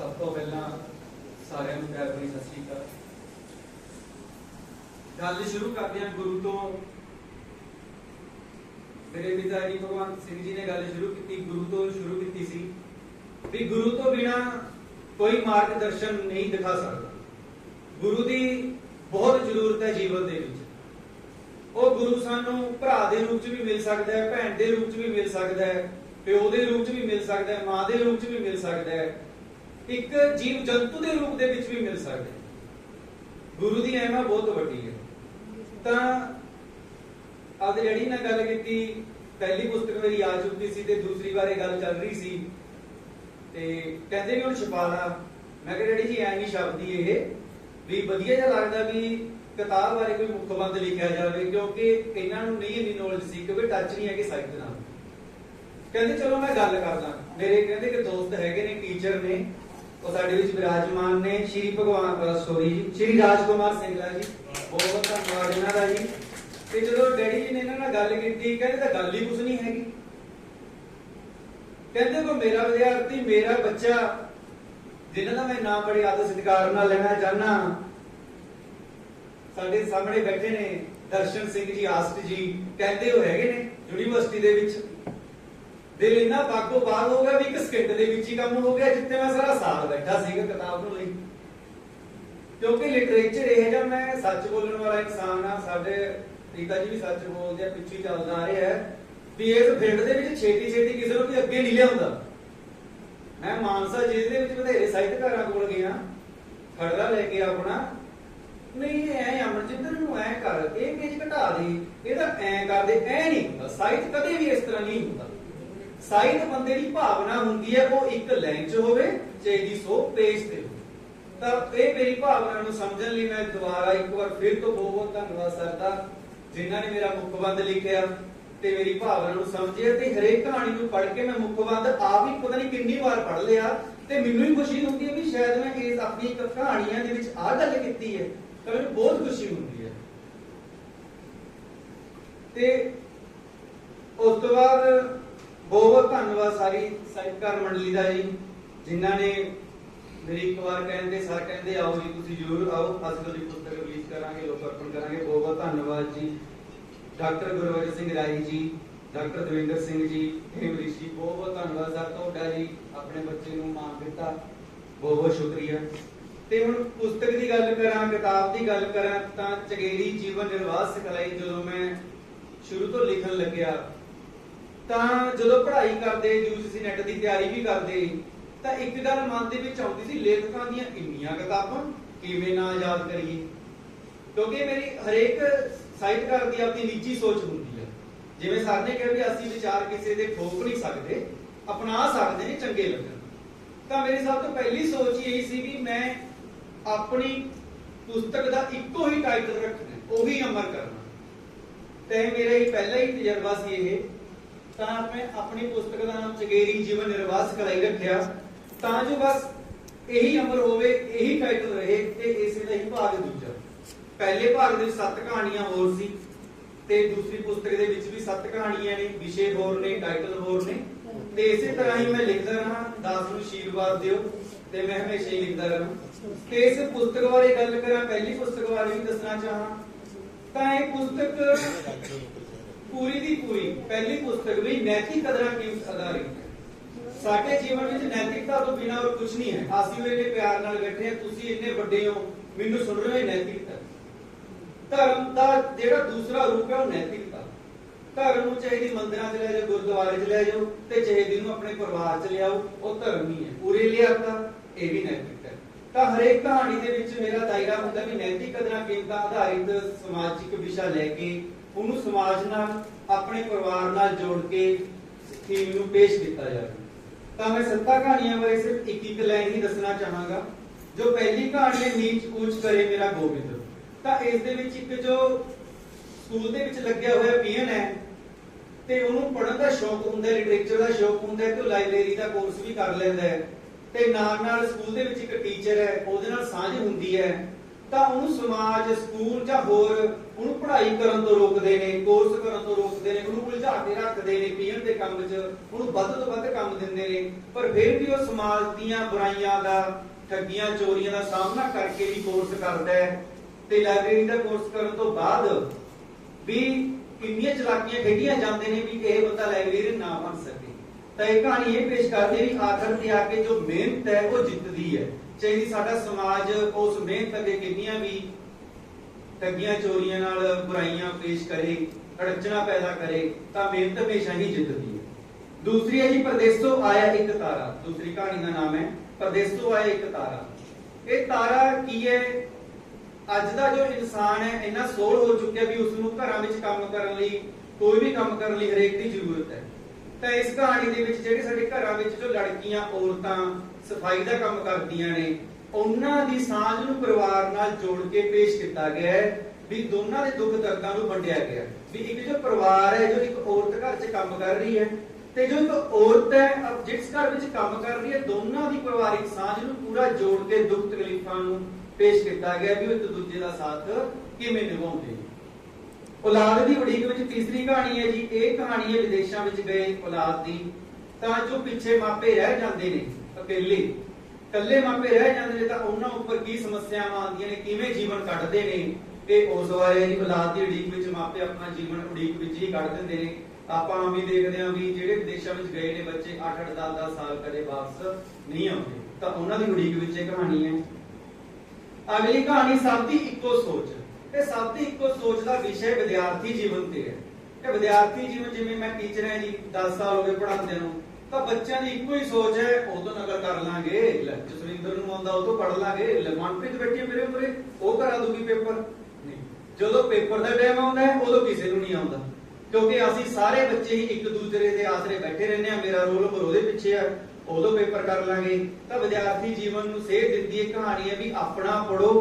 ਸਭ ਤੋਂ ਪਹਿਲਾਂ ਸਾਰਿਆਂ ਨੂੰ ਪਿਆਰ ਭਰੀ ਸਤਿ ਸ਼੍ਰੀ ਅਕਾਲ। ਗੱਲ ਸ਼ੁਰੂ ਕਰਦੇ ਹਾਂ ਗੁਰੂ ਤੋਂ। ਮੇਰੇ ਪਿਤਾ ਜੀ ਭਗਵਾਨ ਸਿੰਘ ਜੀ ਨੇ ਗੱਲ ਸ਼ੁਰੂ ਕੀਤੀ, ਗੁਰੂ ਤੋਂ ਸ਼ੁਰੂ ਕੀਤੀ ਸੀ ਵੀ ਗੁਰੂ ਤੋਂ ਬਿਨਾ ਕੋਈ ਮਾਰਗਦਰਸ਼ਨ ਨਹੀਂ ਦਿਖਾ ਸਕਦਾ। ਗੁਰੂ ਦੀ ਬਹੁਤ ਜ਼ਰੂਰਤ ਹੈ ਜੀਵਨ ਦੇ ਵਿੱਚ। ਉਹ ਗੁਰੂ ਸਾਨੂੰ ਭਰਾ ਦੇ ਰੂਪ 'ਚ ਵੀ ਮਿਲ ਸਕਦਾ ਹੈ, ਭੈਣ ਦੇ ਰੂਪ 'ਚ ਵੀ ਮਿਲ ਸਕਦਾ ਹੈ, ਪਿਓ ਦੇ ਰੂਪ 'ਚ ਵੀ ਮਿਲ ਸਕਦਾ ਹੈ, ਮਾਂ ਦੇ ਰੂਪ 'ਚ ਵੀ ਮਿਲ ਸਕਦਾ ਹੈ। ਇੱਕ ਜੀਵ ਜੰਤੂ ਦੇ ਰੂਪ ਦੇ ਵਿੱਚ ਵੀ ਮਿਲ ਸਕਦਾ। ਗੁਰੂ ਦੀ ਅਹਿਮਾ ਬਹੁਤ ਵੱਡੀ ਹੈ। ਤਾਂ ਆਦ ਜਿਹੜੀ ਨਾਲ ਗੱਲ ਕੀਤੀ, ਪਹਿਲੀ ਪੁਸਤਕ ਮੇਰੀ ਆ ਚੁੱਕੀ ਸੀ ਤੇ ਦੂਸਰੀ ਵਾਰ ਗੱਲ ਚੱਲ ਰਹੀ ਸੀ। ਤੇ ਕਹਿੰਦੇ ਵੀ ਹੁਣ ਛਪਾ ਮੈਂ ਕਿਹਾ, ਡੈਡੀ ਜੀ, ਐ ਨਹੀਂ ਸ਼ਬਦੀ ਇਹ, ਵੀ ਵਧੀਆ ਜਿਹਾ ਲੱਗਦਾ ਵੀ ਕਿਤਾਬ ਬਾਰੇ ਕੋਈ ਮੁਖਬੰਦ ਲਿਖਿਆ ਜਾਵੇ, ਕਿਉਂਕਿ ਇਹਨਾਂ ਨੂੰ ਨਹੀਂ ਇੰਨੀ ਨੌਲੇਜ ਸੀ ਕਿਉਂਕਿ ਟੱਚ ਨਹੀਂ ਹੈਗੇ ਸਾਹਿਤ ਨਾਲ। ਕਹਿੰਦੇ, ਚਲੋ ਮੈਂ ਗੱਲ ਕਰਦਾ। ਮੇਰੇ ਕਹਿੰਦੇ ਕਿ ਦੋਸਤ ਹੈਗੇ ਨੇ ਟੀਚਰ ਨੇ। ਉਹ ਸਾਡੇ ਵਿੱਚ ਵਿਰਾਜਮਾਨ ਨੇ ਸ਼੍ਰੀ ਭਗਵਾਨ ਸੋਰੀ ਜੀ, ਸ਼੍ਰੀ ਰਾਜਕੁਮਾਰ ਸਿੰਘਲਾ ਜੀ। ਬਹੁਤ ਧੰਨਵਾਦ ਇਹਨਾਂ ਦਾ ਜੀ। ਤੇ ਜਦੋਂ ਡੈਡੀ ਜੀ ਨੇ ਇਹਨਾਂ ਨਾਲ ਗੱਲ ਕੀਤੀ, ਕਹਿੰਦੇ ਤਾਂ ਗੱਲ ਹੀ ਕੁਝ ਨਹੀਂ ਹੈਗੀ। ਕਹਿੰਦੇ ਕੋ ਮੇਰਾ ਵਿਦਿਆਰਥੀ, ਮੇਰਾ ਬੱਚਾ, ਜਿਨ੍ਹਾਂ ਦਾ ਮੈਂ ਨਾਮ ਬੜੇ ਆਦਰ ਸਤਿਕਾਰ ਨਾਲ ਲੈਣਾ ਚਾਹਨਾ ਸਾਡੇ ਸਾਹਮਣੇ ਬੈਠੇ ਨੇ ਦਰਸ਼ਨ ਸਿੰਘ ਜੀ ਆਸਟ ਜੀ, ਕਹਿੰਦੇ ਉਹ ਹੈਗੇ ਨੇ ਯੂਨੀਵਰਸਿਟੀ ਦੇ ਵਿੱਚ। ਦਿਲ ਇੰਨਾ ਬਾਗੋ ਬਾਗ ਹੋ ਗਿਆ ਵੀ ਇੱਕ ਸਕਿੰਟ ਦੇ ਵਿੱਚ ਹੀ ਕੰਮ ਹੋ ਗਿਆ, ਜਿੱਥੇ ਮੈਂ ਸਾਰਾ ਸਾਲ ਬੈਠਾ ਸੀਗਾ ਕਿਤਾਬ ਨੂੰ ਲਈ। ਕਿਉਂਕਿ ਲਿਟਰੇਚਰ ਇਹ ਜਿਹਾ ਮੈਂ ਸੱਚ ਬੋਲਣ ਵਾਲਾ ਇਨਸਾਨ ਆ ਸਾਡੇ ਪਿਤਾ ਜੀ ਵੀ ਸੱਚ ਬੋਲਦੇ ਆ, ਪਿੱਛੇ ਚੱਲਦਾ ਆ ਰਿਹਾ ਹੈ, ਵੀ ਇਸ ਫੀਲਡ ਦੇ ਵਿੱਚ ਛੇਤੀ ਛੇਤੀ ਕਿਸੇ ਨੂੰ ਵੀ ਅੱਗੇ ਨਹੀਂ ਲਿਆਉਂਦਾ। ਮੈਂ ਮਾਨਸਾ ਜ਼ਿਲ੍ਹੇ ਦੇ ਵਿੱਚ ਬਥੇਰੇ ਸਾਹਿਤਕਾਰਾਂ ਕੋਲ ਗਿਆ ਖੜਦਾ ਲੈ ਕੇ ਆਪਣਾ। ਨਹੀਂ, ਐ ਅਮਰਜਿੰਦਰ ਨੂੰ ਐ ਕਰ, ਇਹ ਪੇਜ ਘਟਾ ਦੇ ਇਹ ਤਾਂ ਐ ਕਰਦੇ ਐ ਨਹੀਂ ਹੁੰਦਾ, ਸਾਹਿਤ ਕਦੇ ਵੀ ਇਸ ਤਰ੍ਹਾਂ ਨਹੀਂ ਹੁੰਦਾ। ਸਾਹਿਤ ਬੰਦੇ ਦੀ ਭਾਵਨਾ ਹੁੰਦੀ ਹੈ, ਉਹ ਇੱਕ ਲਾਈਨ 'ਚ ਹੋਵੇ ਚਾਹੀਦੀ ਸੋ ਪੇਜ ਤੇ ਤਾਂ ਇਹ ਮੇਰੀ ਭਾਵਨਾ ਨੂੰ ਸਮਝਣ ਲਈ ਮੈਂ ਦੁਬਾਰਾ ਇੱਕ ਵਾਰ ਫਿਰ ਤੋਂ ਬਹੁਤ ਧੰਨਵਾਦ ਸਰ ਜਿਨ੍ਹਾਂ ਨੇ ਮੇਰਾ ਮੁਖਬੰਦ ਲਿਖਿਆ ਤੇ ਮੇਰੀ ਭਾਵਨਾ ਨੂੰ ਸਮਝਿਆ ਤੇ ਹਰੇਕ ਕਹਾਣੀ ਨੂੰ ਪੜ੍ਹ ਕੇ ਮੈਂ ਮੁਖਬੰਦ ਆਪ ਹੀ ਪਤਾ ਨਹੀਂ ਕਿੰਨੀ ਵਾਰ ਪੜ੍ਹ ਲਿਆ ਤੇ ਮੈਨੂੰ ਹੀ ਖੁਸ਼ੀ ਹੁੰਦੀ ਹੈ ਵੀ ਸ਼ਾਇਦ ਮੈਂ ਇਸ ਆਪਣੀ ਇੱਕ ਕਹਾਣੀਆਂ ਦੇ ਵਿੱਚ ਆਹ ਗੱਲ ਕੀਤੀ ਹੈ, ਤਾਂ ਮੈਨੂੰ ਬਹੁਤ ਖੁਸ਼ੀ ਹੁੰਦੀ ਹੈ। ਤੇ ਉਸ ਤੋਂ ਬਾਅਦ ਬਹੁਤ ਬਹੁਤ ਧੰਨਵਾਦ ਸਾਰੀ ਸਾਹਿਤਕਾਰ ਮੰਡਲੀ ਦਾ ਜੀ, ਜਿਨ੍ਹਾਂ ਨੇ ਮੇਰੀ ਇੱਕ ਵਾਰ ਕਹਿੰਦੇ, ਸਰ ਕਹਿੰਦੇ, ਆਓ ਜੀ, ਤੁਸੀਂ ਜ਼ਰੂਰ ਆਓ, ਅਸੀਂ ਤੁਹਾਡੀ ਪੁਸਤਕ ਰਿਲੀਜ਼ ਕਰਾਂਗੇ ਲੋਕ ਕਰਾਂਗੇ, ਬਹੁਤ ਬਹੁਤ ਧੰਨਵਾਦ ਜੀ। ਡਾਕਟਰ ਗੁਰਵਰ ਸਿੰਘ ਰਾਈ ਜੀ, ਡਾਕਟਰ ਦਵਿੰਦਰ ਸਿੰਘ ਜੀ, ਹੇਮਰਿਸ਼ ਜੀ, ਬਹੁਤ ਬਹੁਤ ਧੰਨਵਾਦ ਸਰ, ਤੁਹਾਡਾ ਜੀ ਆਪਣੇ ਬੱਚੇ ਨੂੰ ਮਾਣ ਦਿੱਤਾ, ਬਹੁਤ ਬਹੁਤ ਸ਼ੁਕਰੀਆ। ਤੇ ਹੁਣ ਪੁਸਤਕ ਦੀ ਗੱਲ ਕਰਾਂ, ਕਿਤਾਬ ਦੀ ਗੱਲ ਕਰਾਂ, ਤਾਂ ਚਗੇਰੀ ਜੀਵਨ ਨਿਰਵਾਹ ਸਿਖਲਾਈ ਜਦੋਂ ਮੈਂ ਸ਼ੁਰੂ ਤੋਂ ਲਿਖਣ ਲੱਗਿਆ ਤਾਂ ਜਦੋਂ ਪੜ੍ਹਾਈ ਕਰਦੇ ਯੂਜੀਸੀ ਨੈਟ ਦੀ ਤਿਆਰੀ ਵੀ ਕਰਦੇ ਤਾਂ ਇੱਕ ਗੱਲ ਮਨ ਦੇ ਵਿੱਚ ਆਉਂਦੀ ਸੀ ਲੇਖਕਾਂ ਦੀਆਂ ਇੰਨੀਆਂ ਕਿਤਾਬਾਂ ਕਿਵੇਂ ਨਾ ਯਾਦ ਕਰੀਏ। ਕਿਉਂਕਿ ਮੇਰੀ ਹਰੇਕ ਸਾਹਿਤਕਾਰ ਦੀ ਆਪਣੀ ਨਿੱਜੀ ਸੋਚ ਹੁੰਦੀ ਹੈ। ਜਿਵੇਂ ਸਰ ਨੇ ਕਿਹਾ ਵੀ ਅਸੀਂ ਵਿਚਾਰ ਕਿਸੇ ਦੇ ਠੋਕ ਨਹੀਂ ਸਕਦੇ ਅਪਣਾ ਸਕਦੇ ਨੇ ਚੰਗੇ ਲੱਗਣ। ਤਾਂ ਮੇਰੀ ਸਭ ਤੋਂ ਪਹਿਲੀ ਸੋਚ ਹੀ ਇਹੀ ਸੀ ਵੀ ਮੈਂ ਆਪਣੀ ਪੁਸਤਕ ਦਾ ਇੱਕੋ ਹੀ ਟਾਈਟਲ ਰੱਖਣਾ ਹੈ, ਉਹੀ ਅਮਰ ਕਰਨਾ। ਤੇ ਮੇਰਾ ਹੀ ਪਹਿਲਾ ਹੀ ਤਜਰਬਾ ਸੀ ਇਹ। ਤਾਂ ਮੈਂ ਆਪਣੀ ਪੁਸਤਕ ਦਾ ਨਾਮ ਚਗੇਰੀ ਜੀਵਨ ਨਿਰਵਾਹ ਸਿਖਲਾਈ ਰੱਖਿਆ। ਤਾਂ ਜੋ ਬਸ ਇਹੀ ਅਮਰ ਹੋਵੇ, ਇਹੀ ਟਾਈਟਲ ਰਹੇ ਤੇ ਇਸੇ ਦਾ ਹੀ ਭਾਗ ਦੂਜਾ। ਪਹਿਲੇ ਭਾਗ ਦੇ ਵਿੱਚ ਸੱਤ ਕਹਾਣੀਆਂ ਹੋਰ ਸੀ ਤੇ ਦੂਸਰੀ ਪੁਸਤਕ ਦੇ ਵਿੱਚ ਵੀ ਸੱਤ ਕਹਾਣੀਆਂ ਨੇ, ਵਿਸ਼ੇ ਹੋਰ ਨੇ ਟਾਈਟਲ ਹੋਰ ਨੇ। ਤੇ ਇਸੇ ਤਰ੍ਹਾਂ ਹੀ ਮੈਂ ਲਿਖਦਾ ਰਹਾ, ਦਾਸ ਨੂੰ ਆਸ਼ੀਰਵਾਦ ਦਿਓ ਤੇ ਮੈਂ ਹਮੇਸ਼ਾ ਹੀ ਲਿਖਦਾ ਰਹਾਂ। ਤੇ ਇਸ ਪੁਸਤਕ ਬਾਰੇ ਗੱਲ ਕਰਾਂ, ਪਹਿਲੀ ਪੁਸਤਕ ਬਾਰੇ ਵੀ ਦੱਸਣਾ ਚਾਹਾਂ ਤਾਂ ਇਹ ਪੁਸਤਕ ਪੂਰੀ ਦੀ ਪੂਰੀ, ਪਹਿਲੀ ਪੁਸਤਕ ਵੀ ਨੈਤਿਕ ਕਦਰਾਂ ਕੀਮਤ ਆਧਾਰਿਤ ਹੈ ਸਾਡੇ ਜੀਵਨ ਵਿੱਚ ਨੈਤਿਕਤਾ ਤੋਂ ਬਿਨਾਂ ਹੋਰ ਕੁਝ ਨਹੀਂ ਹੈ। ਅਸੀਂ ਵੇਲੇ ਪਿਆਰ ਨਾਲ ਬੈਠੇ ਹਾਂ, ਤੁਸੀਂ ਇੰਨੇ ਵੱਡੇ ਹੋ, ਮੈਨੂੰ ਸੁਣ ਰਹੇ ਹੋ ਨੈਤਿਕਤਾ। ਧਰਮ ਦਾ ਜਿਹੜਾ ਦੂਸਰਾ ਰੂਪ ਹੈ, ਉਹ ਨੈਤਿਕਤਾ। ਧਰਮ ਨੂੰ ਚਾਹੇ ਦੀ ਮੰਦਿਰਾਂ 'ਚ ਲੈ ਜਾਓ, ਗੁਰਦੁਆਰੇ 'ਚ ਲੈ ਜਾਓ, ਤੇ ਚਾਹੇ ਨੂੰ ਆਪਣੇ ਪਰਿਵਾਰ 'ਚ ਲਿਆਓ, ਉਹ ਧਰਮ ਹੀ ਹੈ। ਪੂਰੇ ਲਿਆਤਾ ਇਹ ਵੀ ਨੈਤਿਕਤਾ ਤਾਂ ਹਰੇਕ ਕਹਾਣੀ ਦੇ ਵਿੱਚ ਮੇਰਾ ਦਾਇਰਾ ਹੁੰਦਾ ਵੀ ਨੈਤਿਕ ਕਦਰਾਂ ਕੀਮਤਾਂ ਆਧਾਰਿਤ ਸਮਾਜਿਕ ਵਿਸ਼ਾ ਲੈ ਕੇ ਉਹਨੂੰ ਸਮਾਜ ਨਾਲ, ਆਪਣੇ ਪਰਿਵਾਰ ਨਾਲ ਜੋੜ ਕੇ ਥੀਮ ਨੂੰ ਪੇਸ਼ ਕੀਤਾ ਜਾਵੇ। ਤਾਂ ਮੈਂ ਸੱਤਾ ਕਹਾਣੀਆਂ ਬਾਰੇ ਸਿਰਫ ਇੱਕ ਇੱਕ ਲਾਈਨ ਹੀ ਦੱਸਣਾ ਚਾਹਾਂਗਾ। ਜੋ ਪਹਿਲੀ ਕਹਾਣੀ ਹੈ, ਨੀਚ ਕੂਚ ਕਰੇ ਮੇਰਾ ਗੋਬਿੰਦ। ਤਾਂ ਇਸ ਦੇ ਵਿੱਚ ਇੱਕ ਜੋ ਸਕੂਲ ਦੇ ਵਿੱਚ ਲੱਗਿਆ ਹੋਇਆ ਪੀਐਨ ਹੈ, ਤੇ ਉਹਨੂੰ ਪੜ੍ਹਨ ਦਾ ਸ਼ੌਕ ਹੁੰਦਾ ਲਿਟਰੇਚਰ ਦਾ ਸ਼ੌਕ ਹੁੰਦਾ ਤੇ ਲਾਇਬ੍ਰੇਰੀ ਦਾ ਕੋਰਸ ਵੀ ਕਰ ਲੈਂਦਾ ਹੈ। ਤੇ ਨਾਲ ਨਾਲ ਸਕੂਲ ਦੇ ਵਿੱਚ ਇੱਕ ਟੀਚਰ ਹੈ, ਉਹਦੇ ਨਾਲ ਸਾਂਝ ਹੁੰਦੀ ਹੈ। ਤਾਂ ਉਹਨੂੰ ਸਮਾਜ, ਸਕੂਲ ਜਾਂ ਹੋਰ ਉਹਨੂੰ ਪੜ੍ਹਾਈ ਕਰਨ ਤੋਂ ਰੋਕਦੇ ਨੇ ਕੋਰਸ ਕਰਨ ਤੋਂ ਰੋਕਦੇ ਨੇ ਉਹਨੂੰ ਉਲਝਾ ਕੇ ਰੱਖਦੇ ਨੇ ਪੀਣ ਦੇ ਕੰਮ 'ਚ ਉਹਨੂੰ ਵੱਧ ਤੋਂ ਵੱਧ ਕੰਮ ਦਿੰਦੇ ਨੇ। ਪਰ ਫਿਰ ਵੀ ਉਹ ਸਮਾਜ ਦੀਆਂ ਬੁਰਾਈਆਂ ਦਾ, ਠੱਗੀਆਂ, ਚੋਰੀਆਂ ਦਾ ਸਾਹਮਣਾ ਕਰਕੇ ਵੀ ਕੋਰਸ ਕਰਦਾ ਹੈ। ਤੇ ਲਾਇਬ੍ਰੇਰੀ ਦਾ ਕੋਰਸ ਕਰਨ ਤੋਂ ਬਾਅਦ ਵੀ ਕਿੰਨੀਆਂ ਚਲਾਕੀਆਂ ਖੇਡੀਆਂ ਜਾਂਦੇ ਨੇ ਵੀ ਇਹ ਬੰਦਾ ਲਾਇਬ੍ਰੇਰੀ ਨਾ ਬਣ ਸਕੇ। ਤਾਂ ਇਹ ਕਹਾਣੀ ਇਹ ਪੇਸ਼ ਕਰਦੀ ਹੈ ਵੀ ਆਖਰ ਤੇ ਆ ਕੇ ਜੋ ਮਿਹਨਤ ਹੈ, ਉਹ ਜਿੱਤਦੀ ਹੈ। ਚਾਹੇ ਸਾਡਾ ਸਮਾਜ ਉਸ ਮਿਹਨਤ ਅੱਗੇ ਕਿੰਨੀਆਂ ਵੀ ਠੱਗੀਆਂ, ਚੋਰੀਆਂ ਨਾਲ ਬੁਰਾਈਆਂ ਪੇਸ਼ ਕਰੇ, ਅੜਚਣਾ ਪੈਦਾ ਕਰੇ, ਤਾਂ ਮਿਹਨਤ ਹਮੇਸ਼ਾ ਹੀ ਜਿੱਤਦੀ ਹੈ। ਦੂਸਰੀ ਹੈ ਜੀ, ਪਰਦੇਸੋਂ ਆਇਆ ਇੱਕ ਤਾਰਾ। ਦੂਸਰੀ ਕਹਾਣੀ ਦਾ ਨਾਮ ਹੈ, ਪਰਦੇਸੋਂ ਆਇਆ ਇੱਕ ਤਾਰਾ। ਇਹ ਤਾਰਾ ਕੀ ਹੈ? ਅੱਜ ਦਾ ਜੋ ਇਨਸਾਨ ਹੈ, ਇੰਨਾ ਸੋਲ ਹੋ ਚੁੱਕਿਆ ਵੀ ਉਸ ਨੂੰ ਘਰਾਂ ਵਿੱਚ ਕੰਮ ਕਰਨ ਲਈ, ਕੋਈ ਵੀ ਕੰਮ ਕਰਨ ਲਈ ਹਰੇਕ ਦੀ ਜ਼ਰੂਰਤ ਹੈ। ਤਾਂ ਇਸ ਕਹਾਣੀ ਦੇ ਵਿੱਚ ਜਿਹੜੇ ਸਾਡੇ ਘਰਾਂ ਵਿੱਚ ਜੋ ਲੜਕੀਆਂ, ਔਰਤਾਂ ਸਫ਼ਾਈ ਦਾ ਕੰਮ ਕਰਦੀਆਂ ਨੇ, ਉਹਨਾਂ ਦੀ ਸਾਂਝ ਨੂੰ ਪਰਿਵਾਰ ਨਾਲ ਜੋੜ ਕੇ ਪੇਸ਼ ਕੀਤਾ ਗਿਆ ਹੈ ਵੀ ਦੋਨਾਂ ਦੇ ਦੁੱਖ ਦਰਦਾਂ ਨੂੰ ਵੰਡਿਆ ਗਿਆ ਵੀ ਇੱਕ ਜੋ ਪਰਿਵਾਰ ਹੈ, ਜੋ ਇੱਕ ਔਰਤ ਘਰ 'ਚ ਕੰਮ ਕਰ ਰਹੀ ਹੈ ਤੇ ਜੋ ਇੱਕ ਔਰਤ ਹੈ ਜਿਸ ਘਰ ਵਿੱਚ ਕੰਮ ਕਰ ਰਹੀ ਹੈ, ਦੋਨਾਂ ਦੀ ਪਰਿਵਾਰਿਕ ਸਾਂਝ ਨੂੰ ਪੂਰਾ ਜੋੜ ਕੇ ਦੁੱਖ ਤਕਲੀਫਾਂ ਨੂੰ ਪੇਸ਼ ਕੀਤਾ ਗਿਆ ਵੀ ਉਹ ਇੱਕ ਦੂਜੇ ਦਾ ਸਾਥ ਕਿਵੇਂ ਨਿਭਾਉਂਦੇ ਨੇ। ਔਲਾਦ ਦੀ ਉਡੀਕ ਵਿੱਚ ਤੀਸਰੀ ਕਹਾਣੀ ਹੈ ਜੀ, ਇਹ ਕਹਾਣੀ ਹੈ ਵਿਦੇਸ਼ਾਂ ਵਿੱਚ ਗਏ ਔਲਾਦ ਦੀ। ਤਾਂ ਜੋ ਪਿੱਛੇ ਮਾਪੇ ਰਹਿ ਜਾਂਦੇ ਨੇ, ਇਕੱਲੇ। ਇਕੱਲੇ ਮਾਪੇ ਰਹਿ ਜਾਂਦੇ ਨੇ ਤਾਂ ਉਹਨਾਂ ਉੱਪਰ ਕੀ ਸਮੱਸਿਆਵਾਂ ਆਉਂਦੀਆਂ ਨੇ, ਕਿਵੇਂ ਜੀਵਨ ਕੱਢਦੇ ਨੇ? ਇਹ ਉਸ ਬਾਰੇ ਜੀ ਔਲਾਦ ਦੀ ਉਡੀਕ ਵਿੱਚ ਮਾਪੇ ਆਪਣਾ ਜੀਵਨ ਉਡੀਕ ਵਿੱਚ ਹੀ ਕੱਢ ਦਿੰਦੇ ਨੇ। ਆਪਾਂ ਆਮ ਦੇਖਦੇ ਹਾਂ ਵੀ ਜਿਹੜੇ ਵਿਦੇਸ਼ਾਂ ਵਿੱਚ ਗਏ ਨੇ ਬੱਚੇ 8-8 10-10 ਸਾਲ ਕਦੇ ਵਾਪਸ ਨਹੀਂ ਆਉਂਦੇ। ਤਾਂ ਉਹਨਾਂ ਦੀ ਉਡੀਕ ਵਿੱਚ ਇਹ ਕਹਾਣੀ ਹੈ। ਅਗਲੀ ਕਹਾਣੀ ਸਭ ਦੀ ਇੱਕੋ ਸੋਚ। ਇਹ ਸਭ ਦੀ ਇੱਕੋ ਸੋਚ ਦਾ ਵਿਸ਼ੇ ਵਿਦਿਆਰਥੀ ਜੀਵਨ ਤੇ। ਹੈ ਇਹ ਵਿਦਿਆਰਥੀ ਜੀਵਨ ਜਿਵੇਂ ਮੈਂ ਟੀਚਰ ਹਾਂ ਜੀ 10 ਸਾਲ ਹੋ ਗਏ ਪੜ੍ਹਾਉਂਦੇ ਨੂੰ ਤਾਂ ਬੱਚਿਆਂ ਦੀ ਇੱਕੋ ਹੀ ਸੋਚ ਹੈ ਉਹ ਤੋਂ ਨਕਲ ਕਰ ਲਾਂਗੇ ਜਸਵਿੰਦਰ ਨੂੰ ਆਉਂਦਾ ਉਹ ਤੋਂ ਪੜ੍ਹ ਲਾਂਗੇ ਲੈ, ਬੈਠੀ ਮੇਰੇ ਉਪਰੇ ਉਹ ਕਰਾ ਦੂਗੀ ਪੇਪਰ? ਜਦੋਂ ਪੇਪਰ ਦਾ ਟਾਈਮ ਆਉਂਦਾ ਹੈ ਉਦੋਂ ਕਿਸੇ ਨੂੰ ਨਹੀਂ ਆਉਂਦਾ। ਕਿਉਂਕਿ ਅਸੀਂ ਸਾਰੇ ਬੱਚੇ ਹੀ ਇੱਕ ਦੂਸਰੇ ਦੇ ਆਸਰੇ ਬੈਠੇ ਰਹਿੰਦੇ ਆ ਮੇਰਾ ਰੋਲ ਨੰਬਰ ਉਹਦੇ ਪਿੱਛੇ ਆ ਉਦੋਂ ਪੇਪਰ ਕਰ ਲਾਂਗੇ। ਤਾਂ ਵਿਦਿਆਰਥੀ ਜੀਵਨ ਨੂੰ ਸੇਧ ਦਿੰਦੀ ਹੈ ਕਹਾਣੀ ਹੈ ਵੀ ਆਪਣਾ ਪੜੋ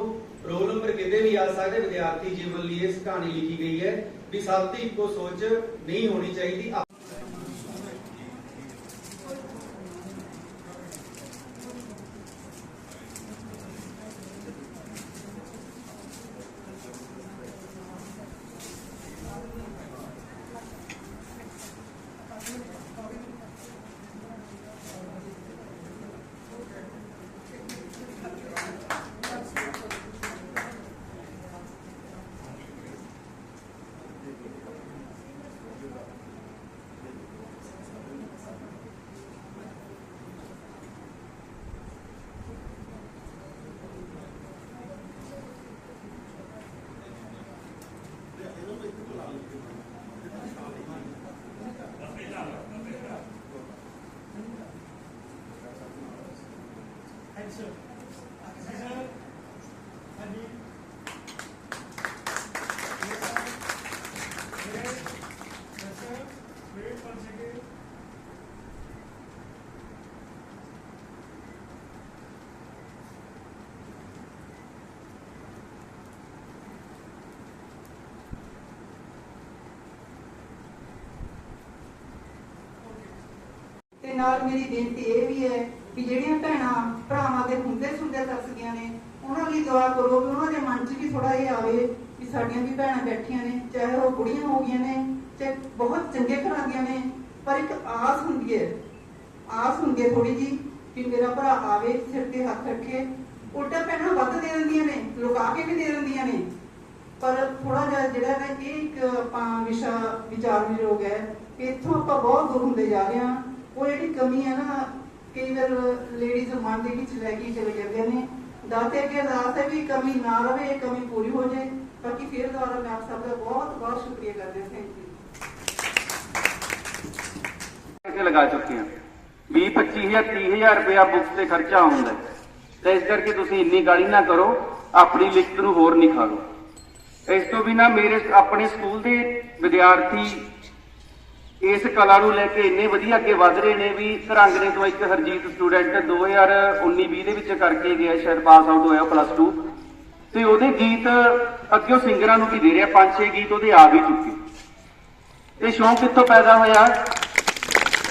ਰੋਲ ਨੰਬਰ ਕਿਤੇ ਵੀ ਆ ਸਕਦੇ, ਵਿਦਿਆਰਥੀ ਜੀਵਨ ਲਈ ਇਸ ਕਹਾਣੀ ਲਿਖੀ ਗਈ ਹੈ ਵੀ ਸਭ ਦੀ ਇੱਕੋ ਸੋਚ ਨਹੀਂ ਹੋਣੀ ਚਾਹੀਦੀ। ਤੇ ਨਾਲ ਮੇਰੀ ਬੇਨਤੀ ਇਹ ਵੀ ਹੈ ਕਿ ਜਿਹੜੀਆਂ ਭੈਣਾਂ ਭਰਾਵਾਂ ਦੇ ਹੁੰਦੇ ਸੁਣਦੇ ਤਰਸਦੀਆਂ ਨੇ। ਉਹਨਾਂ ਲਈ ਦੁਆ ਕਰੋ ਕਿ ਉਹਨਾਂ ਦੇ ਮਨ 'ਚ ਵੀ ਥੋੜਾ ਇਹ ਆਵੇ ਕਿ ਸਾਡੀਆਂ ਵੀ ਭੈਣਾਂ ਬੈਠੀਆਂ ਨੇ, ਚਾਹੇ ਉਹ ਕੁੜੀਆਂ ਹੋ ਗਈਆਂ ਨੇ, ਚਾਹੇ ਬਹੁਤ ਚੰਗੇ ਘਰਾਂ ਦੀਆਂ ਨੇ, ਪਰ ਇੱਕ ਆਸ ਹੁੰਦੀ ਹੈ। ਆਸ ਹੁੰਦੀ ਹੈ ਥੋੜੀ ਜੀ ਕਿ ਮੇਰਾ ਭਰਾ ਆਵੇ, ਸਿਰ ਤੇ ਹੱਥ ਰੱਖੇ। ਉਲਟਾ ਭੈਣਾਂ ਵੱਧ ਦੇ ਦਿੰਦੀਆਂ ਨੇ, ਲੁਕਾ ਕੇ ਵੀ ਦੇ ਦਿੰਦੀਆਂ ਨੇ। ਪਰ ਥੋੜਾ ਜਿਹਾ ਜਿਹੜਾ ਨਾ ਇਹ ਇੱਕ ਆਪਾਂ ਵਿਸ਼ਾ ਵਿਚਾਰਨਯੋਗ ਹੈ ਕਿ ਇੱਥੋਂ ਆਪਾਂ ਬਹੁਤ ਦੂਰ ਹੁੰਦੇ ਜਾ ਰਹੇ ਹਾਂ। ਉਹ ਜਿਹੜੀ ਕਮੀ ਹੈ ਨਾ ਕਈ ਵਾਰ ਲੇਡੀਜ਼ ਮਨ ਦੇ ਵਿੱਚ ਲੈ ਕੇ ਚਲੇ ਜਾਂਦੇ ਨੇ। ਦਾਤੇ ਅੱਗੇ ਅਰਦਾਸ ਹੈ ਵੀ ਕਮੀ ਨਾ ਰਵੇ ਇਹ ਕਮੀ ਪੂਰੀ ਹੋ ਜਾਏ। ਬਾਕੀ ਫਿਰ ਦੁਬਾਰਾ ਮੈਂ ਆਪ ਸਭ ਦਾ ਬਹੁਤ ਬਹੁਤ ਸ਼ੁਕਰੀਆ ਕਰਦੇ ਥੈਂਕ ਯੂ ਕੇ ਲਗਾ ਚੁੱਕੇ ਹਾਂ। 20 25000 30000 ਰੁਪਇਆ ਬੁੱਕਸ ਤੇ ਖਰਚਾ ਹੁੰਦਾ ਤੇ ਇਸ ਕਰਕੇ ਤੁਸੀਂ ਇੰਨੀ ਗਾਲੀ ਨਾ ਕਰੋ, ਆਪਣੀ ਲਿਖਤ ਨੂੰ ਹੋਰ ਨਹੀਂ ਖਾਲੋ ਇਸ ਤੋਂ ਬਿਨਾ ਮੇਰੇ ਆਪਣੇ ਸਕੂਲ ਦੇ ਵਿਦਿਆਰਥੀ ਇਸ ਕਲਾ ਨੂੰ ਲੈ ਕੇ ਇੰਨੇ ਵਧੀਆ ਅੱਗੇ ਵਧ ਰਹੇ ਨੇ ਵੀ ਧਰੰਗਰੇ ਤੋਂ ਇੱਕ ਹਰਜੀਤ ਸਟੂਡੈਂਟ 2019-20 ਦੇ ਵਿੱਚ ਕਰਕੇ ਗਿਆ, ਸ਼ਾਇਦ ਪਾਸ ਆਊਟ ਹੋਇਆ ਪਲੱਸ 2 ਤੇ ਉਹਦੇ ਗੀਤ ਅੱਗੇ ਉਹ ਸਿੰਗਰਾਂ ਨੂੰ ਵੀ ਦੇ ਰਿਹਾ, ਪੰਜ ਛੇ ਗੀਤ ਉਹਦੇ ਆ ਵੀ ਚੁੱਕੇ। ਇਹ ਸ਼ੌਂਕ ਕਿੱਥੋਂ ਪੈਦਾ ਹੋਇਆ?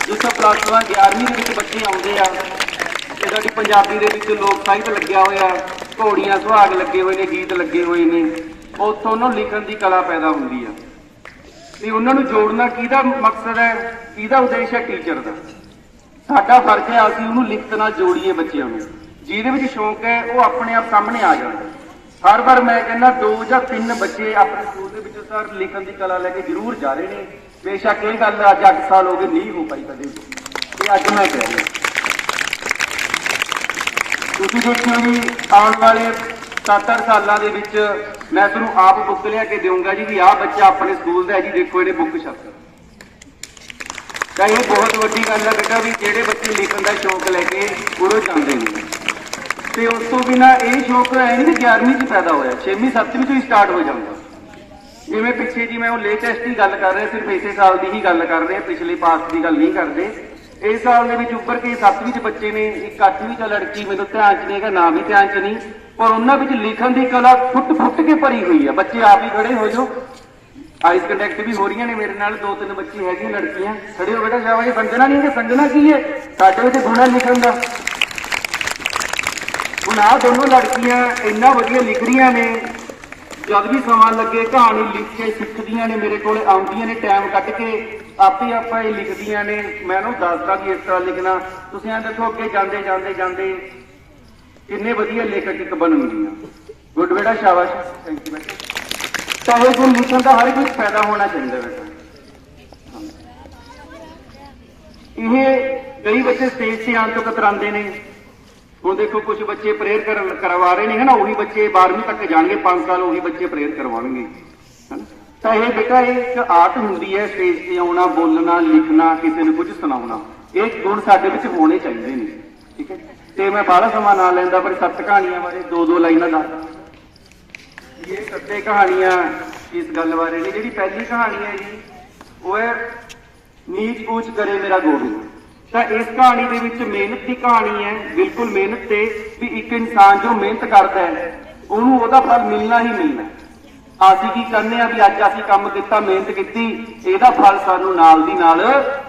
ਜਿੱਥੋਂ ਪਲੱਸ 1 11ਵੀਂ ਦੇ ਵਿੱਚ ਬੱਚੇ ਆਉਂਦੇ ਆ ਤੇ ਸਾਡੀ ਪੰਜਾਬੀ ਦੇ ਵਿੱਚ ਲੋਕ ਸਾਹਿਤ ਲੱਗਿਆ ਹੋਇਆ, ਘੋੜੀਆਂ ਸੁਹਾਗ ਲੱਗੇ ਹੋਏ ਨੇ, ਗੀਤ ਲੱਗੇ ਹੋਏ ਨੇ, ਉੱਥੋਂ ਨੂੰ ਲਿਖਣ ਦੀ ਕਲਾ ਪੈਦਾ ਹੁੰਦੀ ਆ। ਵੀ ਉਹਨਾਂ ਨੂੰ ਜੋੜਨਾ ਕਿਹਦਾ ਮਕਸਦ ਹੈ, ਕਿਹਦਾ ਉਦੇਸ਼ ਹੈ ਟੀਚਰ ਦਾ। ਸਾਡਾ ਫਰਜ਼ ਹੈ ਅਸੀਂ ਉਹਨੂੰ ਲਿਖਤ ਨਾਲ ਜੋੜੀਏ ਬੱਚਿਆਂ ਨੂੰ। ਜਿਹਦੇ ਵਿੱਚ ਸ਼ੌਂਕ ਹੈ, ਉਹ ਆਪਣੇ ਆਪ ਸਾਹਮਣੇ ਆ ਜਾਂਦਾ ਹਰ ਵਾਰ ਮੈਂ ਕਹਿੰਦਾ, ਦੋ ਜਾਂ ਤਿੰਨ ਬੱਚੇ ਆਪਣੇ ਸਕੂਲ ਦੇ ਵਿੱਚ ਸਰ ਲਿਖਣ ਦੀ ਕਲਾ ਲੈ ਕੇ ਜ਼ਰੂਰ ਜਾ ਰਹੇ ਨੇ। ਬੇਸ਼ੱਕ ਇਹ ਗੱਲ ਅੱਜ 8 ਸਾਲ ਹੋ ਗਏ ਨਹੀਂ ਹੋ ਪਾਈ ਕਦੇ ਇਹ ਅੱਜ ਮੈਂ ਕਹਿ ਰਿਹਾ। ਤੁਸੀਂ ਦੇਖਿਓ ਵੀ ਆਉਣ ਵਾਲੇ 7-8 ਸਾਲਾਂ ਦੇ ਵਿੱਚ ਮੈਂ ਤੁਹਾਨੂੰ ਆਪ ਬੁੱਕ ਲਿਆ ਕੇ ਦੇਵਾਂਗਾ ਜੀ ਵੀ ਆਹ ਬੱਚਾ ਆਪਣੇ ਸਕੂਲ ਦਾ ਹੈ ਜੀ, ਦੇਖੋ ਇਹਨੇ ਬੁੱਕ ਛਾਪੀ ਤਾਂ ਇਹ ਬਹੁਤ ਵੱਡੀ ਗੱਲ ਹੈ ਬੇਟਾ ਵੀ ਜਿਹੜੇ ਬੱਚੇ ਲਿਖਣ ਦਾ ਸ਼ੌਕ ਲੈ ਕੇ ਉਰੋਂ ਜਾਂਦੇ ਨੇ। ਤੇ ਉਸ ਤੋਂ ਬਿਨਾ ਇਹ ਸ਼ੌਕ ਹੈ ਨਹੀਂ ਕਿ 11ਵੀਂ ਚ ਪੈਦਾ ਹੋਇਆ 6ਵੀਂ 7ਵੀਂ ਤੋਂ ਹੀ ਸਟਾਰਟ ਹੋ ਜਾਂਦਾ। ਜਿਵੇਂ ਪਿੱਛੇ ਜੀ ਮੈਂ ਉਹ ਲੇਟੈਸਟ ਦੀ ਗੱਲ ਕਰ ਰਿਹਾ, ਸਿਰਫ ਇਸੇ ਸਾਲ ਦੀ ਹੀ ਗੱਲ ਕਰ ਰਿਹਾ, ਪਿਛਲੇ ਪਾਸ ਦੀ ਗੱਲ ਨਹੀਂ ਕਰਦੇ। ਇਸ ਸਾਲ ਦੇ ਵਿੱਚ ਉੱਪਰ ਕੇ 7ਵੀਂ ਚ ਬੱਚੇ ਨੇ, ਇੱਕ 8ਵੀਂ ਚ ਲੜਕੀ ਮੈਨੂੰ ਧਿਆਨ ਚ ਨਹੀਂ ਹੈਗਾ ਨਾਮ ਵੀ ਧਿਆਨ ਚ ਨਹੀਂ। ਪਰ ਉਹਨਾਂ ਵਿੱਚ ਲਿਖਣ ਦੀ ਕਲਾ ਫੁੱਟ ਫੁੱਟ ਕੇ ਭਰੀ ਹੋਈ ਆ। ਬੱਚੇ ਆਪ ਹੀ ਖੜੇ ਹੋ ਜਾਓ। ਆਈਸ ਕੰਟੈਕਟ ਵੀ ਹੋ ਰਹੀਆਂ ਨੇ ਮੇਰੇ ਨਾਲ, ਦੋ ਤਿੰਨ ਬੱਚੀ ਹੈਗੀਆਂ, ਲੜਕੀਆਂ। ਖੜੇ ਹੋ ਬੇਟਾ, ਸ਼ਾਬਾਸ਼। ਸੰਜਣਾ ਨਹੀਂ ਕਿ ਸੰਜਣਾ ਕੀ ਹੈ? ਸਾਡੇ ਵਿੱਚ ਗੁਣਾ ਲਿਖਣ ਦਾ। ਹੁਣ ਆਹ ਦੋਨੋਂ ਲੜਕੀਆਂ ਇੰਨਾ ਵਧੀਆ ਲਿਖ ਰਹੀਆਂ ਨੇ। ਜਦ ਵੀ ਸਮਾਂ ਲੱਗੇ, ਕਹਾਣੀ ਲਿਖ ਕੇ ਸਿੱਖਦੀਆਂ ਨੇ, ਮੇਰੇ ਕੋਲੇ ਆਉਂਦੀਆਂ ਨੇ ਟਾਈਮ ਕੱਢ ਕੇ। ਆਪੇ ਆਪਾਂ ਇਹ ਲਿਖਦੀਆਂ ਨੇ। ਮੈਂ ਉਹਨੂੰ ਦੱਸਦਾ ਕਿ ਇਸ ਤਰ੍ਹਾਂ ਲਿਖਣਾ। ਤੁਸੀਂ ਐਂ ਦੇਖੋ ਅੱਗੇ ਜਾਂਦੇ ਜਾਂਦੇ ਜਾਂਦੇ ਕਿੰਨੇ ਵਧੀਆ ਲੇਖਕ ਇੱਕ ਬਣਨਗੀਆਂ ਗੁੱਡ ਬੇਟਾ, ਸ਼ਾਬਾਸ਼। ਥੈਂਕ ਯੂ ਬੇਟਾ। ਤਾਂ ਇਹ ਗੁਣ ਲਿਖਣ ਦਾ ਹਰ ਇੱਕ ਪੈਦਾ ਹੋਣਾ ਚਾਹੀਦਾ ਬੇਟਾ। ਇਹ ਕਈ ਬੱਚੇ ਸਟੇਜ ਤੇ ਆਉਣ ਤੋਂ ਕਤਰਾਉਂਦੇ ਨੇ। ਹੁਣ ਦੇਖੋ ਕੁਝ ਬੱਚੇ ਪ੍ਰੇਅਰ ਕਰਨ ਕਰਵਾ ਰਹੇ ਨੇ ਹਨਾ ਉਹੀ ਬੱਚੇ 12ਵੀਂ ਤੱਕ ਜਾਣਗੇ 5 ਸਾਲ ਉਹੀ ਬੱਚੇ ਪ੍ਰੇਅਰ ਕਰਵਾਉਣਗੇ। ਹਨਾ? ਤਾਂ ਇਹ ਬੇਟਾ, ਇਹ ਇੱਕ ਆਰਟ ਹੁੰਦੀ ਹੈ ਸਟੇਜ ਤੇ ਆਉਣਾ, ਬੋਲਣਾ, ਲਿਖਣਾ, ਕਿਸੇ ਨੂੰ ਕੁਝ ਸੁਣਾਉਣਾ। ਇਹ ਗੁਣ ਸਾਡੇ ਵਿੱਚ ਹੋਣੇ ਚਾਹੀਦੇ ਨੇ, ਠੀਕ ਹੈ? ਤੇ ਮੈਂ ਬਾਹਲਾ ਸਮਾਂ ਨਾ ਲੈਂਦਾ, ਪਰ ਸੱਤ ਕਹਾਣੀਆਂ ਬਾਰੇ ਦੋ ਦੋ ਲਾਈਨਾਂ ਦੱਸਦਾ ਇਹ ਸੱਤੇ ਕਹਾਣੀਆਂ ਇਸ ਗੱਲ ਬਾਰੇ ਨੇ, ਜਿਹੜੀ ਪਹਿਲੀ ਕਹਾਣੀ ਹੈ ਜੀ, ਉਹ ਹੈ, ਨੀਚ ਪੂਛ ਕਰੇ ਮੇਰਾ ਗੋਬਿੰਦ ਤਾਂ ਇਸ ਕਹਾਣੀ ਦੇ ਵਿੱਚ ਮਿਹਨਤ ਦੀ ਕਹਾਣੀ ਹੈ, ਬਿਲਕੁਲ ਮਿਹਨਤ ਤੇ, ਵੀ ਇੱਕ ਇਨਸਾਨ ਜੋ ਮਿਹਨਤ ਕਰਦਾ ਹੈ, ਉਹਨੂੰ ਉਹਦਾ ਫਲ ਮਿਲਣਾ ਹੀ ਮਿਲਣਾ ਅਸੀਂ ਕੀ ਕਰਨੇ ਆ ਵੀ ਅੱਜ ਅਸੀਂ ਕੰਮ ਕੀਤਾ, ਮਿਹਨਤ ਕੀਤੀ, ਇਹਦਾ ਫਲ ਸਾਨੂੰ ਨਾਲ ਦੀ ਨਾਲ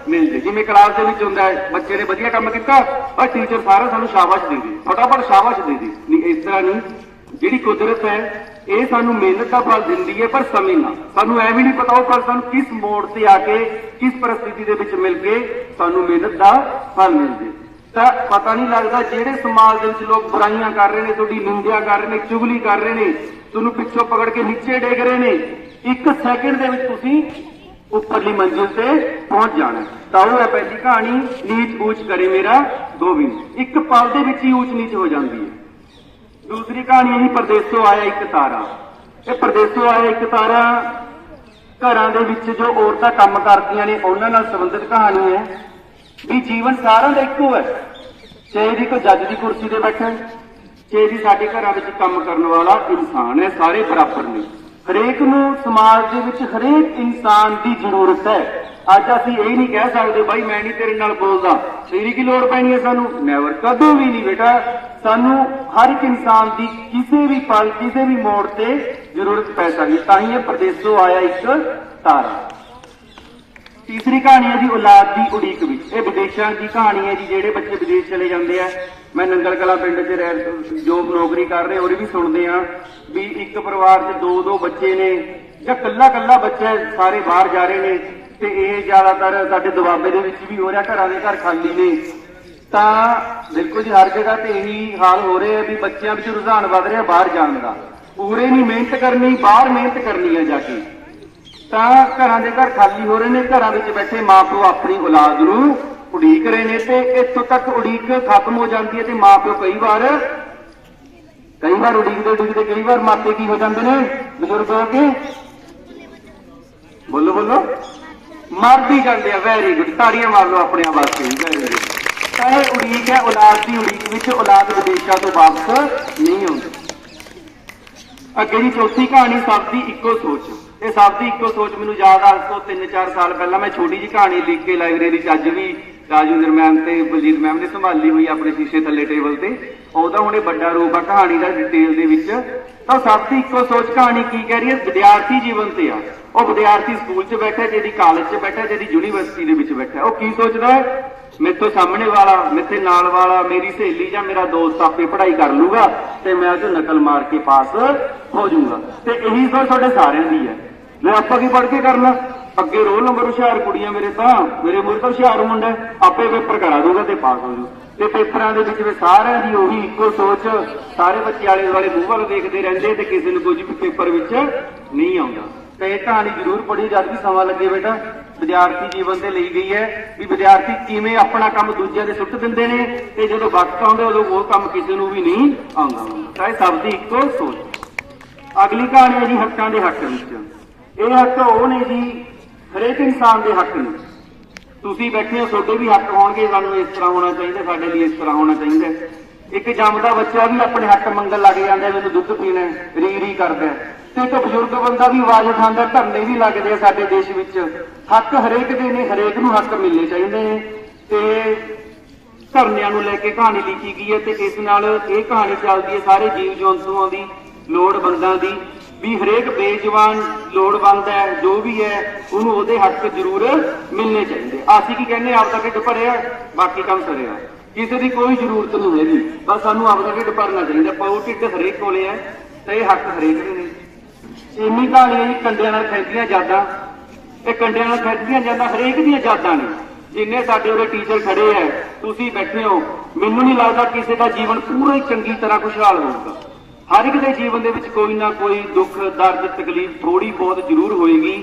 ਮਿਲ ਜੇ। ਜਿਵੇਂ ਕਲਾਸ ਦੇ ਵਿੱਚ ਹੁੰਦਾ ਹੈ, ਬੱਚੇ ਨੇ ਵਧੀਆ ਕੰਮ ਕੀਤਾ ਪਰ ਟੀਚਰ ਸਾਰਾ ਸਾਨੂੰ ਸ਼ਾਬਾਸ਼ ਦੇ ਦੇ। ਫਟਾਫਟ ਸ਼ਾਬਾਸ਼ ਦੇ ਦੇ। ਨਹੀਂ, ਇਸ ਤਰ੍ਹਾਂ ਨਹੀਂ। ਜਿਹੜੀ ਕੁਦਰਤ ਹੈ, ਇਹ ਸਾਨੂੰ ਮਿਹਨਤ ਦਾ ਫਲ ਦਿੰਦੀ ਹੈ, ਪਰ ਸਮੇਂ ਨਾਲ। ਸਾਨੂੰ ਐ ਵੀ ਨਹੀਂ ਪਤਾ ਉਹ ਫਲ ਸਾਨੂੰ ਕਿਸ ਮੋੜ ਤੇ ਆ ਕੇ, ਕਿਸ ਪਰਿਸਥਿਤੀ ਦੇ ਵਿੱਚ ਮਿਲ ਕੇ ਸਾਨੂੰ ਮਿਹਨਤ ਦਾ ਫਲ ਮਿਲ ਜੇ। ਤਾਂ ਪਤਾ ਨਹੀਂ ਲੱਗਦਾ ਜਿਹੜੇ ਸਮਾਜ ਦੇ ਵਿੱਚ ਲੋਕ ਬੁਰਾਈਆਂ ਕਰ ਰਹੇ ਨੇ, ਤੁਹਾਡੀ ਨਿੰਦਿਆ ਕਰ ਰਹੇ ਨੇ, ਚੁਗਲੀ ਕਰ ਰਹੇ ਨੇ ਤੁਹਾਨੂੰ ਪਿੱਛੋਂ ਪਕੜ ਕੇ ਨੀਚੇ ਡੇਗ ਰਹੇ ਨੇ। ਇੱਕ ਸੈਕਿੰਡ ਦੇ ਵਿੱਚ ਤੁਸੀਂ ਉੱਪਰਲੀ ਮੰਜ਼ਿਲ ਤੇ ਪਹੁੰਚ ਜਾਣਾ। ਤਾਂ ਉਹ ਹੈ ਪਹਿਲੀ ਕਹਾਣੀ, ਨੀਚ ਊਚ ਕਰੇ ਮੇਰਾ ਗੋਬਿੰਦ। ਇੱਕ ਪਲ ਦੇ ਵਿੱਚ ਹੀ ਊਚ ਨੀਚ ਹੋ ਜਾਂਦੀ ਹੈ। ਦੂਸਰੀ ਕਹਾਣੀ ਹੈ ਜੀ ਪਰਦੇਸੋਂ ਆਇਆ ਇੱਕ ਤਾਰਾ। ਇਹ ਪਰਦੇਸੋਂ ਆਇਆ ਇੱਕ ਤਾਰਾ ਘਰਾਂ ਦੇ ਵਿੱਚ ਜੋ ਔਰਤਾਂ ਕੰਮ ਕਰਦੀਆਂ ਨੇ, ਉਹਨਾਂ ਨਾਲ ਸੰਬੰਧਿਤ ਕਹਾਣੀ ਹੈ ਵੀ ਜੀਵਨ ਸਾਰਿਆਂ ਦਾ ਇੱਕੋ ਹੈ। ਚਾਹੇ ਦੀ ਕੋਈ ਜੱਜ ਦੀ ਕੁਰਸੀ ਤੇ ਬੈਠਾ ਹੈ, ਚਾਹੇ ਸਾਡੇ ਘਰਾਂ ਵਿੱਚ ਕੰਮ ਕਰਨ ਵਾਲਾ ਇਨਸਾਨ ਹੈ ਸਾਰੇ ਬਰਾਬਰ ਨੇ। ਹਰੇਕ ਨੂੰ ਸਮਾਜ ਦੇ ਵਿੱਚ ਹਰੇਕ ਇਨਸਾਨ ਦੀ ਜ਼ਰੂਰਤ ਹੈ। ਅੱਜ ਅਸੀਂ ਇਹ ਨਹੀਂ ਕਹਿ ਸਕਦੇ ਬਾਈ ਮੈਂ ਨਹੀਂ ਤੇਰੇ ਨਾਲ ਬੋਲਦਾ ਤੇਰੀ ਕੀ ਲੋੜ ਪੈਣੀ ਹੈ ਸਾਨੂੰ? ਨੈਵਰ ਕਦੋਂ ਵੀ ਨਹੀਂ ਬੇਟਾ। ਸਾਨੂੰ ਹਰ ਇੱਕ ਇਨਸਾਨ ਦੀ ਕਿਸੇ ਵੀ ਪਲ ਕਿਸੇ ਵੀ ਮੋੜ ਤੇ ਜ਼ਰੂਰਤ ਪੈ ਸਕਦੀ ਤਾਂ ਹੀ ਇਹ ਪਰਦੇਸੋਂ ਆਇਆ ਇੱਕ ਤਾਰਾ। ਤੀਸਰੀ ਕਹਾਣੀ ਹੈ ਜੀ ਔਲਾਦ ਦੀ ਉਡੀਕ ਵਿੱਚ। ਇਹ ਵਿਦੇਸ਼ਾਂ ਦੀ ਕਹਾਣੀ ਹੈ ਜੀ ਜਿਹੜੇ ਬੱਚੇ ਵਿਦੇਸ਼ ਚਲੇ ਜਾਂਦੇ ਆ। ਮੈਂ ਨੰਗਲ ਕਲਾ ਪਿੰਡ 'ਚ ਰਹਿ, ਜੋ ਨੌਕਰੀ ਕਰ ਰਹੇ ਉਹਦੇ ਵੀ ਸੁਣਦੇ ਆ ਵੀ ਇੱਕ ਪਰਿਵਾਰ 'ਚ ਦੋ ਦੋ ਬੱਚੇ ਨੇ, ਜਾਂ ਕੱਲਾ ਕੱਲਾ ਬੱਚਾ ਸਾਰੇ ਬਾਹਰ ਜਾ ਰਹੇ ਨੇ, ਤੇ ਇਹ ਜ਼ਿਆਦਾਤਰ ਸਾਡੇ ਦੁਆਬੇ ਦੇ ਵਿੱਚ ਵੀ ਹੋ ਰਿਹਾ, ਘਰਾਂ ਦੇ ਘਰ ਖਾਲੀ ਨੇ। ਤਾਂ ਬਿਲਕੁਲ ਜੀ ਹਰ ਜਗ੍ਹਾ ਤੇ ਇਹੀ ਹਾਲ ਹੋ ਰਿਹਾ ਵੀ ਬੱਚਿਆਂ ਵਿੱਚ ਰੁਝਾਨ ਵੱਧ ਰਿਹਾ ਬਾਹਰ ਜਾਣ ਦਾ। ਪੂਰੇ ਨਹੀਂ ਮਿਹਨਤ ਕਰਨੀ, ਬਾਹਰ ਮਿਹਨਤ ਕਰਨੀ ਹੈ ਜਾ ਕੇ। ਤਾਂ ਘਰਾਂ ਦੇ ਘਰ ਖਾਲੀ ਹੋ ਰਹੇ ਨੇ, ਘਰਾਂ ਵਿੱਚ ਬੈਠੇ ਮਾਪਿਓ ਆਪਣੀ ਔਲਾਦ ਨੂੰ ਉਡੀਕ ਰਹੇ ਨੇ ਤੇ ਇੱਥੋਂ ਤੱਕ ਉਡੀਕ ਖਤਮ ਹੋ ਜਾਂਦੀ ਹੈ ਤੇ ਮਾਪਿਓ ਕਈ ਵਾਰ ਕਈ ਵਾਰ ਉਡੀਕਦੇ ਉਡੀਕਦੇ, ਕਈ ਵਾਰ ਮਾਪੇ ਕੀ ਹੋ ਜਾਂਦੇ ਨੇ? ਬਜ਼ੁਰਗ ਹੋ ਕੇ? ਬੋਲੋ ਬੋਲੋ। ਮਰ ਵੀ ਜਾਂਦੇ ਆ ਵੈਰੀ ਗੁੱਡ ਤਾੜੀਆਂ ਮਾਰ ਲਓ ਆਪਣੇ ਆਪ ਵਾਸਤੇ ਵੈਰੀ ਗੁੱਡ ਤਾਂ ਇਹ ਉਡੀਕ ਹੈ, ਔਲਾਦ ਦੀ ਉਡੀਕ ਵਿੱਚ ਔਲਾਦ ਵਿਦੇਸ਼ਾਂ ਤੋਂ ਵਾਪਸ ਨਹੀਂ ਆਉਂਦੀ। ਅੱਗੇ ਦੀ ਚੌਥੀ ਕਹਾਣੀ ਸਭ ਦੀ ਇੱਕੋ ਸੋਚ। ਇਹ ਸਭ ਦੀ ਇੱਕੋ ਸੋਚ ਮੈਨੂੰ ਯਾਦ ਆ ਅੱਜ ਤੋਂ 3-4 ਸਾਲ ਪਹਿਲਾਂ ਮੈਂ ਛੋਟੀ ਜਿਹੀ ਕਹਾਣੀ ਲਿਖ ਕੇ ਲਾਇਬ੍ਰੇਰੀ 'ਚ ਅੱਜ ਵੀ ਰਾਜਵਿੰਦਰ ਮੈਮ ਤੇ ਬਲਜੀਤ ਮੈਮ ਨੇ ਸੰਭਾਲੀ ਹੋਈ ਆਪਣੇ ਸ਼ੀਸ਼ੇ ਥੱਲੇ ਟੇਬਲ ਤੇ। ਉਹਦਾ ਹੁਣੇ ਵੱਡਾ ਰੂਪ ਆ ਕਹਾਣੀ ਦਾ ਡਿਟੇਲ ਦੇ ਵਿੱਚ। ਤਾਂ ਸਭ ਇੱਕੋ ਸੋਚ ਕਹਾਣੀ ਕੀ ਕਹਿ ਰਹੀ ਹੈ? ਵਿਦਿਆਰਥੀ ਜੀਵਨ ਤੇ ਆ। ਉਹ ਵਿਦਿਆਰਥੀ ਸਕੂਲ 'ਚ ਬੈਠਾ, ਜਿਹਦੀ ਕਾਲਜ 'ਚ ਬੈਠਾ, ਜਿਹਦੀ ਯੂਨੀਵਰਸਿਟੀ ਦੇ ਵਿੱਚ ਬੈਠਾ। ਉਹ ਕੀ ਸੋਚਦਾ ਹੈ? ਮੇਥੋਂ ਸਾਹਮਣੇ ਵਾਲਾ, ਮੇਥੇ ਨਾਲ ਵਾਲਾ, ਮੇਰੀ ਸਹੇਲੀ ਜਾਂ ਮੇਰਾ ਦੋਸਤ ਆਪੇ ਪੜ੍ਹਾਈ ਕਰ ਲੂਗਾ ਤੇ ਮੈਂ ਉਹ ਨਕਲ ਮਾਰ ਕੇ ਪਾਸ ਹੋ ਜਾਊਗਾ। ਤੇ ਇਹੀ ਸੋਚ ਤੁਹਾਡੇ ਸਾਰਿਆਂ ਦੀ ਹੈ। ਲੈ, ਆਪਾਂ ਕੀ ਪੜ੍ਹ ਕੇ ਕਰਨਾ? ਅੱਗੇ ਰੋਲ ਨੰਬਰ ਹੁਸ਼ਿਆਰ ਕੁੜੀਆਂ ਮੇਰੇ ਤਾਂ, ਮੇਰੇ ਮੂਹਰੇ ਤਾਂ ਹੁਸ਼ਿਆਰ ਮੁੰਡਾ ਆਪੇ ਪੇਪਰ ਕਰਾ ਦੂਗਾ ਤੇ ਪਾਸ ਹੋ ਜੂ ਤੇ ਪੇਪਰਾਂ ਦੇ ਵਿੱਚ ਵੀ ਸਾਰਿਆਂ ਦੀ ਉਹੀ ਇੱਕੋ ਸੋਚ, ਸਾਰੇ ਬੱਚੇ ਆਲੇ ਦੁਆਲੇ ਮੂੰਹ ਵੱਲ ਵੇਖਦੇ ਰਹਿੰਦੇ ਤੇ ਕਿਸੇ ਨੂੰ ਕੁਝ ਵੀ ਪੇਪਰ ਵਿੱਚ ਨਹੀਂ ਆਉਂਦਾ। ਤੇ ਇਹ ਕਹਾਣੀ ਜ਼ਰੂਰ ਪੜ੍ਹੀ ਜਦ ਵੀ ਸਮਾਂ ਲੱਗੇ ਬੇਟਾ। ਵਿਦਿਆਰਥੀ ਜੀਵਨ ਤੇ ਲਈ ਗਈ ਹੈ ਵੀ ਵਿਦਿਆਰਥੀ ਕਿਵੇਂ ਆਪਣਾ ਕੰਮ ਦੂਜਿਆਂ ਦੇ ਸੁੱਟ ਦਿੰਦੇ ਨੇ ਤੇ ਜਦੋਂ ਵਕਤ ਆਉਂਦਾ, ਉਦੋਂ ਉਹ ਕੰਮ ਕਿਸੇ ਨੂੰ ਵੀ ਨਹੀਂ ਆਉਂਦਾ। ਤਾਂ ਇਹ ਸਭ ਦੀ ਇੱਕੋ ਸੋਚ। ਅਗਲੀ ਕਹਾਣੀ ਹੈ ਜੀ ਹੱਕਾਂ ਦੇ ਹੱਕ ਵਿੱਚ। ਇਹ ਹੱਕ ਉਹ ਨੇ ਜੀ ਹਰੇਕ ਇਨਸਾਨ ਦੇ ਹੱਕ ਨੇ। ਤੁਸੀਂ ਬੈਠੇ ਹੋ, ਤੁਹਾਡੇ ਵੀ ਹੱਕ ਹੋਣਗੇ ਸਾਨੂੰ ਇਸ ਤਰ੍ਹਾਂ ਹੋਣਾ ਚਾਹੀਦਾ, ਸਾਡੇ ਲਈ ਇਸ ਤਰ੍ਹਾਂ ਹੋਣਾ ਚਾਹੀਦਾ। ਇੱਕ ਜੰਮਦਾ ਬੱਚਾ ਵੀ ਆਪਣੇ ਹੱਕ ਮੰਗਣ ਲੱਗ ਜਾਂਦਾ ਮੈਨੂੰ ਦੁੱਧ ਪੀਣਾ ਰੀ ਰੀ ਕਰਦਾ ਤੇ ਇੱਕ ਬਜ਼ੁਰਗ ਬੰਦਾ ਵੀ ਆਵਾਜ਼ ਉਠਾਉਂਦਾ, ਧਰਨੇ ਵੀ ਲੱਗਦੇ ਆ ਸਾਡੇ ਦੇਸ਼ ਵਿੱਚ। ਹੱਕ ਹਰੇਕ ਦੇ ਨੇ, ਹਰੇਕ ਨੂੰ ਹੱਕ ਮਿਲਣੇ ਚਾਹੀਦੇ ਨੇ। ਤੇ ਧਰਨਿਆਂ ਨੂੰ ਲੈ ਕੇ ਕਹਾਣੀ ਲਿਖੀ ਗਈ ਹੈ ਤੇ ਇਸ ਨਾਲ ਇਹ ਕਹਾਣੀ ਚੱਲਦੀ ਹੈ, ਸਾਰੇ ਜੀਵ ਜੰਤੂਆਂ ਦੀ, ਲੋੜਵੰਦਾਂ ਦੀ। ਵੀ ਹਰੇਕ ਬੇਜਵਾਨ ਲੋੜਵੰਦ ਹੈ, ਜੋ ਵੀ ਹੈ, ਉਹਨੂੰ ਉਹਦੇ ਹੱਕ ਜ਼ਰੂਰ ਮਿਲਣੇ ਚਾਹੀਦੇ। ਅਸੀਂ ਕੀ ਕਹਿੰਦੇ ਆਪਦਾ ਢਿੱਡ ਭਰਿਆ, ਬਾਕੀ ਕੰਮ ਸਰਿਆ ਕਿਸੇ ਦੀ ਕੋਈ ਜ਼ਰੂਰਤ ਨਹੀਂ ਹੈਗੀ। ਬਸ ਸਾਨੂੰ ਆਪਦਾ ਢਿੱਡ ਭਰਨਾ ਚਾਹੀਦਾ। ਪਰ ਉਹ ਢਿੱਡ ਹਰੇਕ ਕੋਲੇ ਹੈ ਤੇ ਇਹ ਹੱਕ ਹਰੇਕ ਦੇ ਨੇ। ਇੰਨੀ ਕਹਾਣੀ ਹੈ ਜੀ ਕੰਡਿਆਂ ਨਾਲ ਖੈਦੀਆਂ ਯਾਦਾਂ। ਇਹ ਕੰਡਿਆਂ ਨਾਲ ਖੈਦੀਆਂ ਜਾਂਦਾ ਹਰੇਕ ਦੀਆਂ ਯਾਦਾਂ ਨੇ। ਜਿੰਨੇ ਸਾਡੇ ਉਰੇ ਟੀਚਰ ਖੜੇ ਐ ਤੁਸੀਂ ਬੈਠੇ ਹੋ। ਮੈਨੂੰ ਨਹੀਂ ਲੱਗਦਾ ਕਿਸੇ ਦਾ ਜੀਵਨ ਪੂਰਾ ਹੀ ਚੰਗੀ ਤਰ੍ਹਾਂ ਖੁਸ਼ਹਾਲ ਹੋਊਗਾ। ਹਰ ਇੱਕ ਦੇ ਜੀਵਨ ਦੇ ਵਿੱਚ ਕੋਈ ਨਾ ਕੋਈ ਦੁੱਖ, ਦਰਦ, ਤਕਲੀਫ ਥੋੜੀ ਬਹੁਤ ਜ਼ਰੂਰ ਹੋਏਗੀ।